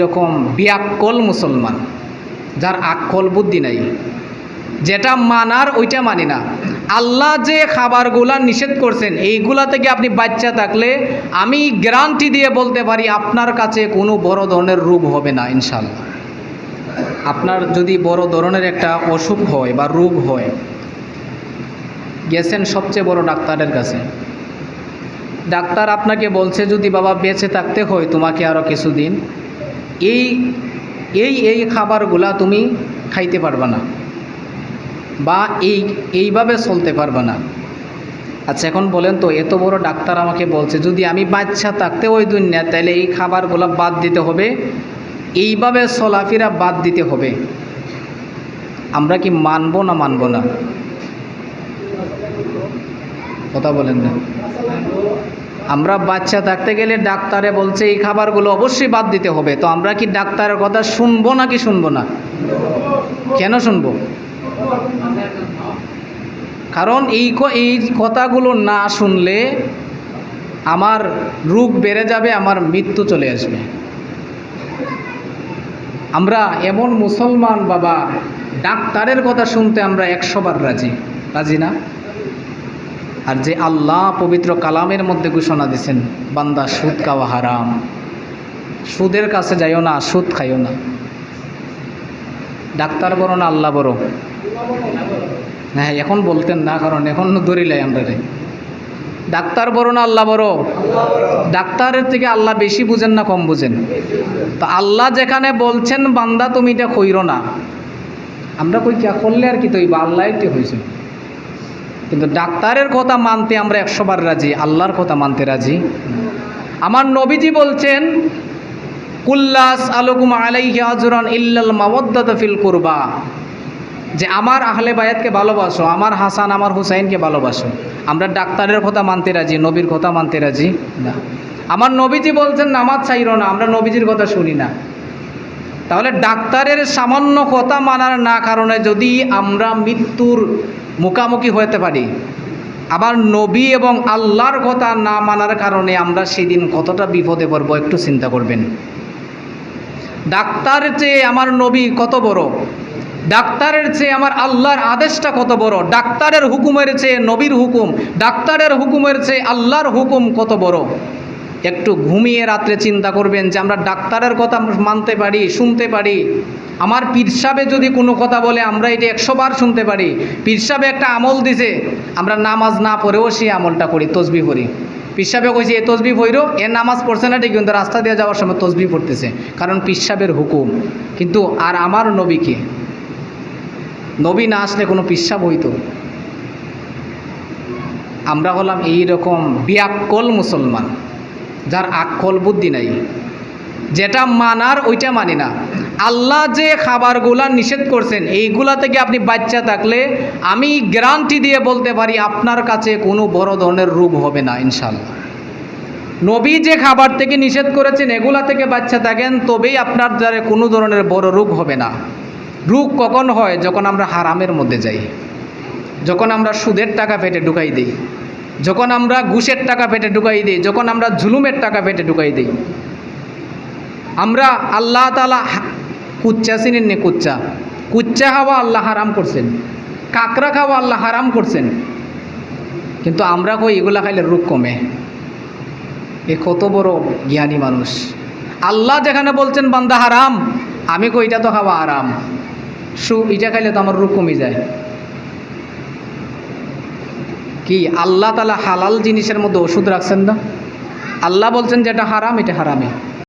এরকম বিয়াক্কল মুসলমান, যার আক্কল বুদ্ধি নাই। যেটা মানার ওইটা মানি না। আল্লাহ যে খাবারগুলা নিষেধ করছেন, এইগুলা থেকে আপনি বাচ্চা থাকলে আমি গ্যারান্টি দিয়ে বলতে পারি, আপনার কাছে কোনো বড় ধরনের রোগ হবে না ইনশাল্লাহ আপনার যদি বড় ধরনের একটা অসুখ হয় বা রোগ হয়, গেছেন সবচেয়ে বড় ডাক্তারের কাছে। ডাক্তার আপনাকে বলছে, যদি বাবা বেঁচে থাকতে হয় তোমাকে আরও কিছুদিন এই এই এই খাবারগুলা তুমি খাইতে পারবে না। বা এই, এইভাবে চলতে পারবে না। আচ্ছা এখন বলেন তো, এত বড় ডাক্তার আমাকে বলছে, যদি আমি বাচ্চা থাকতে ওই দুনিয়া, তাহলে এই খাবারগুলো বাদ দিতে হবে। এইভাবে চলাফেরা বাদ দিতে হবে। আমরা কি মানবো না মানব না? কথা বলেন না। আমরা বাচ্চা থাকতে গেলে ডাক্তারে বলছে, এই খাবারগুলো অবশ্যই বাদ দিতে হবে। তো আমরা কি ডাক্তারের কথা শুনব নাকি শুনব না? কেন শুনব? কারণ এই এই কথাগুলো না শুনলে আমার রোগ বেড়ে যাবে, আমার মৃত্যু চলে আসবে। আমরা এমন মুসলমান বাবা, ডাক্তারের কথা শুনতে আমরা একশোবার রাজি। রাজি না? আর যে আল্লাহ পবিত্র কালামের মধ্যে ঘোষণা দিছেন, বান্দা সুদ খাওয়া হারাম। সুদের কাছে যাইও না, সুদ খাইও না। ডাক্তার বড় না আল্লাহ বড়? হ্যাঁ এখন বলতেন না, কারণ এখন ধরিলাই আমরা ডাক্তার বড় না আল্লাহ বড়? ডাক্তারের থেকে আল্লাহ বেশি বুঝেন না কম বুঝেন? তো আল্লাহ যেখানে বলছেন, বান্দা তুমি এটা কইরো না। আমরা কই করলে আর কি তৈব? আল্লাহ এটি হয়েছে কিন্তু ডাক্তারের কথা মানতে আমরা একশোবার রাজি, আল্লাহর কথা মানতে রাজি। আমার নবীজি বলছেন, কুল্লাস আলকুম আলাইহি আজরান ইল্লাল মাওয়াদ্দাত ফিল কুরবা। যে আমার আহলে বায়াতকে ভালোবাসো, আমার হাসান, আমার হুসাইনকে ভালোবাসো। আমরা ডাক্তারের কথা মানতে রাজি, নবীর কথা মানতে রাজি? না। আমার নবীজি বলছেন, নামাজ চাইরো না, আমরা নবীজির কথা শুনি না। তাহলে ডাক্তারের সামান্য কথা মানার না কারণে যদি আমরা মৃত্যুর মুখামুখি হতে পারি। আবার নবী এবং আল্লাহর কথা না মানার কারণে আমরা সেদিন কতটা বিপদে পড়ব একটু চিন্তা করবেন। ডাক্তারের চেয়ে আমার নবী কত বড়? ডাক্তারের চেয়ে আমার আল্লাহর আদেশটা কত বড়? ডাক্তারের হুকুমের চেয়ে নবীর হুকুম, ডাক্তারের হুকুমের চেয়ে আল্লাহর হুকুম কত বড়? একটু ঘুমিয়ে রাত্রে চিন্তা করবেন যে আমরা ডাক্তারের কথা মানতে পারি, শুনতে পারি। আমার পীরসাবে যদি কোনো কথা বলে, আমরা এটা একশো বার শুনতে পারি। পীরসাবে একটা আমল দিছে, আমরা নামাজ না পড়েও সেই আমলটা করি তসবি করি। পিসাবে কইছে, এ তসবি পড়ো, এ নামাজ পড়ছে না ঠিক কিন্তু রাস্তা দিয়ে যাওয়ার সময় তসবি পড়তেছে। কারণ পিসাবের হুকুম। কিন্তু আর আমার নবীকে নবী না আসলে কোনো পিসাব হইতো। আমরা হলাম এই রকম বিয়াক্কল মুসলমান, যার আক্কল বুদ্ধি নাই। যেটা মানার ওইটা মানি না। আল্লাহ যে খাবারগুলা নিষেধ করছেন, এইগুলা থেকে আপনি বাচ্চা থাকলে আমি গ্যারান্টি দিয়ে বলতে পারি, আপনার কাছে কোনো বড় ধরনের রোগ হবে না ইনশাল্লাহ নবী যে খাবার থেকে নিষেধ করেছেন, এগুলা থেকে বাচ্চা থাকেন, তবেই আপনার দ্বারা কোনো ধরনের বড় রোগ হবে না। রোগ কখন হয়? যখন আমরা হারামের মধ্যে যাই। যখন আমরা সুদের টাকা পেটে ঢুকাই দিই। যখন আমরা ঘুষের টাকা পেটে ঢুকাই দিই। যখন আমরা ঝুলুমের টাকা পেটে ঢুকাই দিই। আমরা আল্লাহ তালা কুচ্চা চিনেন নে কুচ্চা? কুচ্চা খাওয়া আল্লাহ হারাম করছেন। কাঁকড়া খাওয়া আল্লাহ হারাম করছেন। কিন্তু আমরা কই, এগুলা খাইলে রোগ কমে। এ কত বড় জ্ঞানী মানুষ। আল্লাহ যেখানে বলছেন, বান্দা হারাম, আমি কই, এটা তো খাওয়া হারাম। সু, এটা খাইলে তো আমার রোগ কমে যায়। কি, আল্লাহ তালা হালাল জিনিসের মধ্যে ওষুধ রাখছেন না? আল্লাহ বলছেন যেটা হারাম, এটা হারামে।